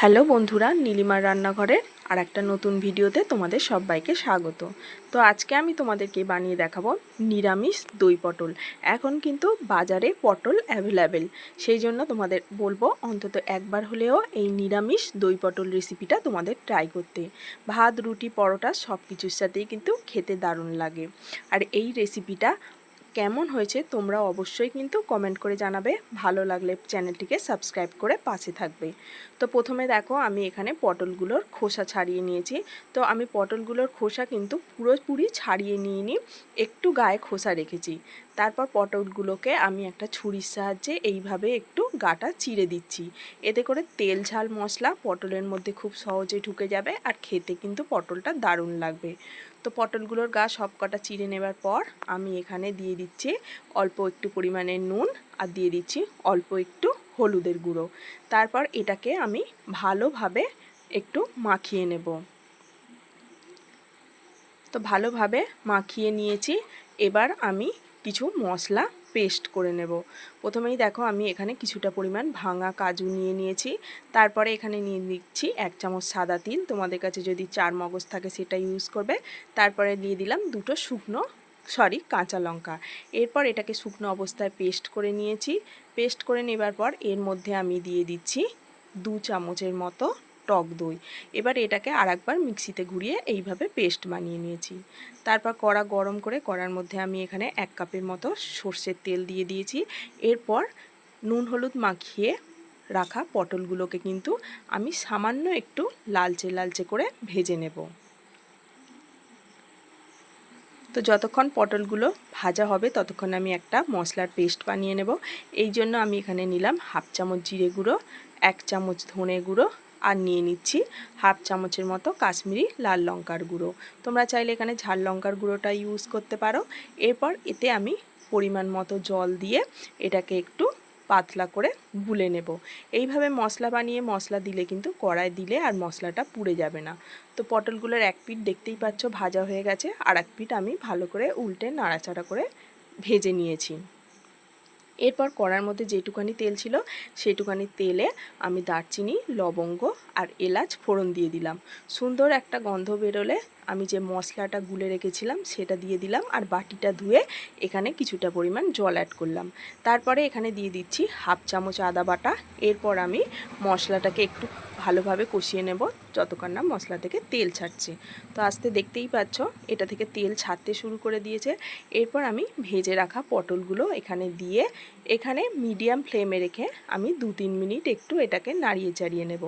Hello বন্ধুরা, নীলিমার রান্নাঘরের আর একটা নতুন ভিডিওতে তোমাদের সবাইকে স্বাগত। তো আজকে আমি তোমাদেরকে বানিয়ে দেখাবো নিরামিষ দই পটল। এখন কিন্তু বাজারে পটল অ্যাভেলেবেল সেই জন্য তোমাদের বলব অন্তত একবার হলেও এই নিরামিষ দই পটল রেসিপিটা তোমাদের ট্রাই করতে। ভাত, রুটি, পরোটা সব কিছুর সাথেই কিন্তু খেতে দারুণ লাগে। আর এই রেসিপিটা কেমন হয়েছে তোমরা অবশ্যই কিন্তু কমেন্ট করে জানাবে। ভালো লাগলে চ্যানেলটিকে সাবস্ক্রাইব করে পাশে থাকবে। তো প্রথমে দেখো, আমি এখানে পটলগুলোর খোসা ছাড়িয়ে নিয়েছি। তো আমি পটলগুলোর খোসা কিন্তু পুরোপুরি ছাড়িয়ে নিয়ে নিই একটু গায়ে খোসা রেখেছি। তারপর পটলগুলোকে আমি একটা ছুরির সাহায্যে এইভাবে একটু গাটা চিড়ে দিচ্ছি। এতে করে তেল, ঝাল, মশলা পটলের মধ্যে খুব সহজে ঢুকে যাবে আর খেতে কিন্তু পটলটা দারুণ লাগবে। তো পটলগুলোর গা সব কটা চিড়ে নেবার পর আমি এখানে দিয়ে দিচ্ছি অল্প একটু পরিমাণে নুন আর দিয়ে দিচ্ছি অল্প একটু হলুদের গুঁড়ো। তারপর এটাকে আমি ভালোভাবে একটু মাখিয়ে নেব। তো ভালোভাবে মাখিয়ে নিয়েছি। এবার আমি কিছু মশলা পেস্ট করে নেব। প্রথমেই দেখো আমি এখানে কিছুটা পরিমাণ ভাঙা কাজু নিয়ে নিয়েছি। তারপরে এখানে নিয়ে নিচ্ছি এক চামচ সাদা তিল। তোমাদের কাছে যদি চার মগজ থাকে সেটা ইউজ করবে। তারপরে দিয়ে দিলাম দুটো শুকনো সরি কাঁচা লঙ্কা। এরপর এটাকে শুকনো অবস্থায় পেস্ট করে নিয়েছি। পেস্ট করে নেবার পর এর মধ্যে আমি দিয়ে দিচ্ছি দু চামচের মতো টক দই। এবার এটাকে আর একবার মিক্সিতে ঘুরিয়ে এইভাবে পেস্ট বানিয়ে নিয়েছি। তারপর কড়া গরম করে, কড়ার মধ্যে আমি এখানে এক কাপের মতো সর্ষের তেল দিয়ে দিয়েছি। এরপর নুন হলুদ মাখিয়ে রাখা পটলগুলোকে কিন্তু আমি সামান্য একটু লালচে লালচে করে ভেজে নেব। তো যতক্ষণ পটলগুলো ভাজা হবে, ততক্ষণ আমি একটা মশলার পেস্ট বানিয়ে নেব। এই জন্য আমি এখানে নিলাম হাফ চামচ জিরে গুঁড়ো, এক চামচ ধনে গুঁড়ো আর নিয়ে নিচ্ছি হাফ চামচের মতো কাশ্মীরি লাল লঙ্কার গুঁড়ো। তোমরা চাইলে এখানে ঝাল লঙ্কার গুঁড়োটা ইউজ করতে পারো। এরপর এতে আমি পরিমাণ মতো জল দিয়ে এটাকে একটু পাতলা করে গুলে নেব। এইভাবে মশলা বানিয়ে মশলা দিলে কিন্তু কড়ায় দিলে আর মশলাটা পুড়ে যাবে না। তো পটলগুলোর এক পিঠ দেখতেই পাচ্ছ ভাজা হয়ে গেছে। আর এক পিঠ আমি ভালো করে উল্টে নাড়াচাড়া করে ভেজে নিয়েছি। এরপর কড়ার মধ্যে যেটুকানি তেল ছিল, সেটুকানি তেলে আমি দারচিনি, লবঙ্গ আর এলাচ ফোড়ন দিয়ে দিলাম। সুন্দর একটা গন্ধ বেরোলে আমি যে মশলাটা গুলে রেখেছিলাম সেটা দিয়ে দিলাম আর বাটিটা ধুয়ে এখানে কিছুটা পরিমাণ জল অ্যাড করলাম। তারপরে এখানে দিয়ে দিচ্ছি হাফ চামচ আদা বাটা। এরপর আমি মশলাটাকে একটু ভালোভাবে কষিয়ে নেব যতক্ষণ না মশলা থেকে তেল ছাড়ছে। তো আস্তে দেখতেই পাচ্ছ, এটা থেকে তেল ছাড়তে শুরু করে দিয়েছে। এরপর আমি ভেজে রাখা পটলগুলো এখানে দিয়ে এখানে মিডিয়াম ফ্লেমে রেখে আমি দু তিন মিনিট একটু এটাকে নাড়িয়ে চাড়িয়ে নেব।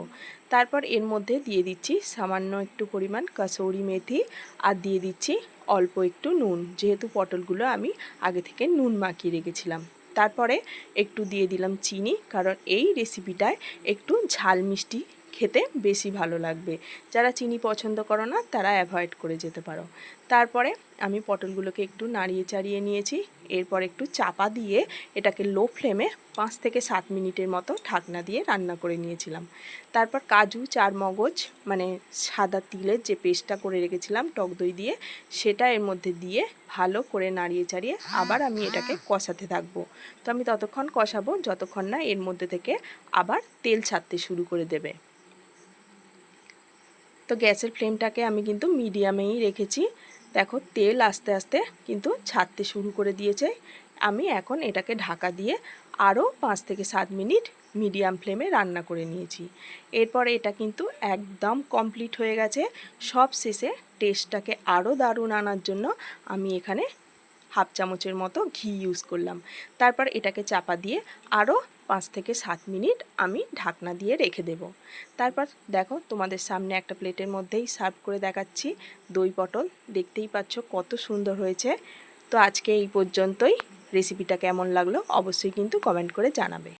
তারপর এর মধ্যে দিয়ে দিচ্ছি সামান্য একটু পরিমাণ কাসৌরি মেথি আর দিয়ে দিচ্ছি অল্প একটু নুন, যেহেতু পটলগুলো আমি আগে থেকে নুন মাখিয়ে রেখেছিলাম। তারপরে একটু দিয়ে দিলাম চিনি, কারণ এই রেসিপিটায় একটু ঝাল মিষ্টি খেতে বেশি ভালো লাগবে। যারা চিনি পছন্দ করো না, তারা অ্যাভয়েড করে যেতে পারো। তারপরে আমি পটলগুলোকে একটু নাড়িয়ে চাড়িয়ে নিয়েছি। এরপর একটু চাপা দিয়ে এটাকে লো ফ্লেমে পাঁচ থেকে সাত মিনিটের মতো ঢাকনা দিয়ে রান্না করে নিয়েছিলাম। তারপর কাজু চার মগজ মানে সাদা তিলের যে পেস্টটা করে রেখেছিলাম, টক দই দিয়ে, সেটা এর মধ্যে দিয়ে ভালো করে নাড়িয়ে চাড়িয়ে আবার আমি এটাকে কষাতে থাকব। তো আমি ততক্ষণ কষাবো, যতক্ষণ না এর মধ্যে থেকে আবার তেল ছাড়তে শুরু করে দেবে। তো গ্যাসের ফ্লেমটাকে আমি কিন্তু মিডিয়ামেই রেখেছি। দেখো, তেল আস্তে আস্তে কিন্তু ছাড়তে শুরু করে দিয়েছে। আমি এখন এটাকে ঢাকা দিয়ে আরও পাঁচ থেকে সাত মিনিট মিডিয়াম ফ্লেমে রান্না করে নিয়েছি। এরপর এটা কিন্তু একদম কমপ্লিট হয়ে গেছে। সব শেষে টেস্টটাকে আরও দারুণ আনার জন্য আমি এখানে হাফ চামচের মতো ঘি ইউজ করলাম। তারপর এটাকে চাপা দিয়ে আরও পাঁচ থেকে সাত মিনিট আমি ঢাকনা দিয়ে রেখে দেব। তারপর দেখো তোমাদের সামনে একটা প্লেটের মধ্যেই সার্ভ করে দেখাচ্ছি দই পটল। দেখতেই পাচ্ছ কত সুন্দর হয়েছে। তো আজকে এই পর্যন্তই। রেসিপিটা কেমন লাগল অবশ্যই কিন্তু কমেন্ট করে জানাবে।